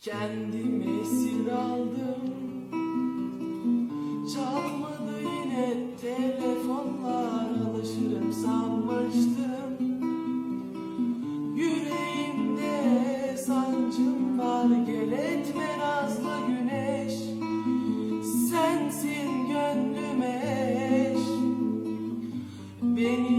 Kendimi esir aldım. Çalmadı yine telefonlar Alışırım sanmıştım. Yüreğimde sancım var Gel etme nazlı güneş. Sensin gönlüme eş. Beni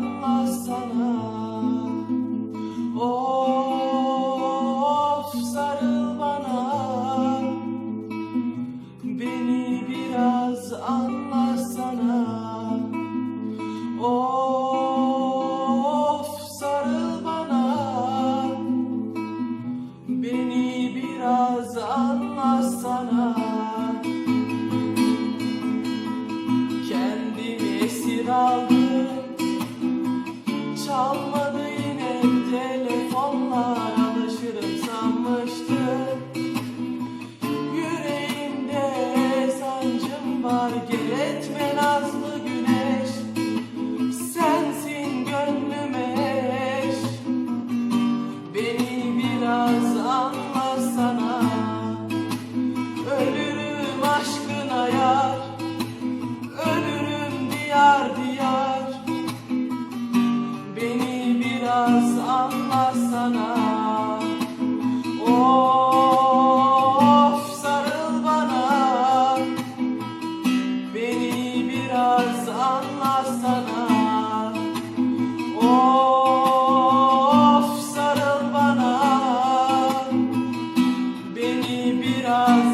biraz kalmadı yine de. Of sarıl bana, beni biraz anlarsana. Of sarıl bana, beni biraz